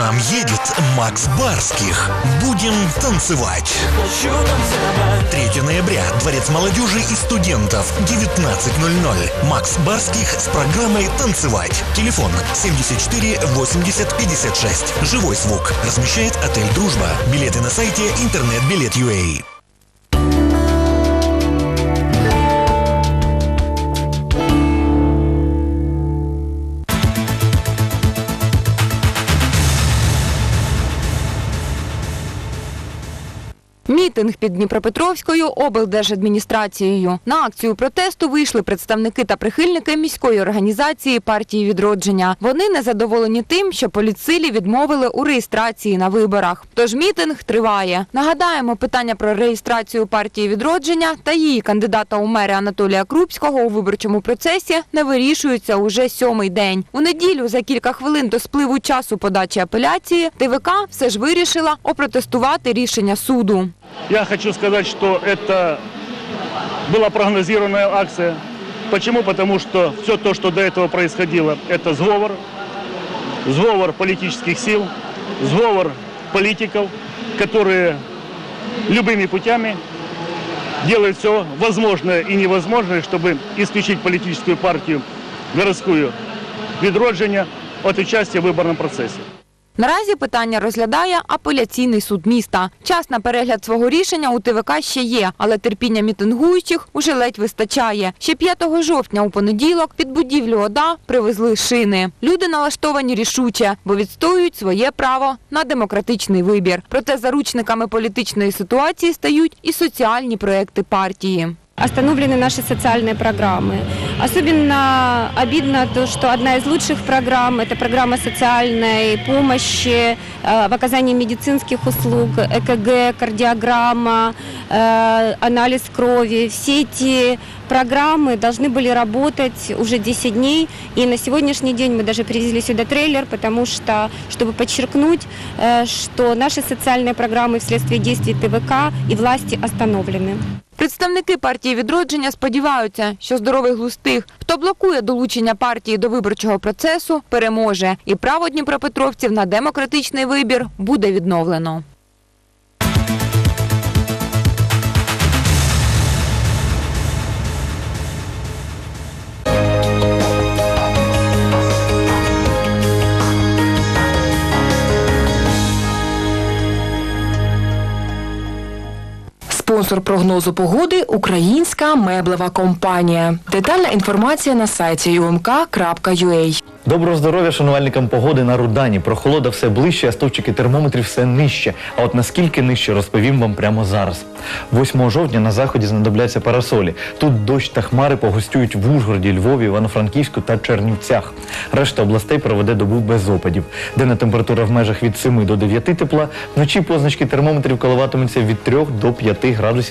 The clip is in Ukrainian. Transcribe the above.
нам едет Макс Барских. Будем танцевать. 3 ноября. Дворец молодежи и студентов. 19.00. Макс Барских с программой «Танцевать». Телефон 74 80 56. Живой звук. Размещает отель «Дружба». Билеты на сайте интернет-билет.ua. Мітинг під Дніпропетровською облдержадміністрацією. На акцію протесту вийшли представники та прихильники міської організації партії відродження. Вони незадоволені тим, що політсилі відмовили у реєстрації на виборах. Тож мітинг триває. Нагадаємо, питання про реєстрацію партії відродження та її кандидата у мери Анатолія Крупського у виборчому процесі не вирішуються уже сьомий день. У неділю за кілька хвилин до спливу часу подачі апеляції ТВК все ж вирішила опротестувати рішення суду. Я хочу сказать, что это была прогнозированная акция. Почему? Потому что все то, что до этого происходило, это сговор, сговор политических сил, сговор политиков, которые любыми путями делают все возможное и невозможное, чтобы исключить политическую партию городскую відродження от участия в выборном процессе. Наразі питання розглядає апеляційний суд міста. Час на перегляд свого рішення у ТВК ще є, але терпіння мітингуючих уже ледь вистачає. Ще 5 жовтня у понеділок під будівлю ОДА привезли шини. Люди налаштовані рішуче, бо відстоюють своє право на демократичний вибір. Проте заручниками політичної ситуації стають і соціальні проекти партії. Остановлены наши социальные программы. Особенно обидно то, что одна из лучших программ – это программа социальной помощи э, в оказании медицинских услуг, ЭКГ, кардиограмма, э, анализ крови. Все эти программы должны были работать уже 10 дней. И на сегодняшний день мы даже привезли сюда трейлер, потому что, чтобы подчеркнуть, э, что наши социальные программы вследствие действий ТВК и власти остановлены. Представники партії відродження сподіваються, що здоровий глустих, хто блокує долучення партії до виборчого процесу, переможе, і право дніпропетровців на демократичний вибір буде відновлено. Спонсор прогнозу погоди українська меблева компанія. Детальна інформація на сайті umk.ua. Доброго здоров'я шанувальникам погоди на Рудані. Прохолода все ближче, а стовпчики термометрів все нижче. А от наскільки нижче, розповім вам прямо зараз. 8 жовтня на заході знадобляться парасолі. Тут дощ та хмари погостюють в Ужгороді, Львові, Івано-Франківську та Чернівцях. Решта областей проведе добу без опадів. Денна температура в межах від 7 до 9 тепла. Вночі позначки термометрів коливатимуться від 3 до 5 градусів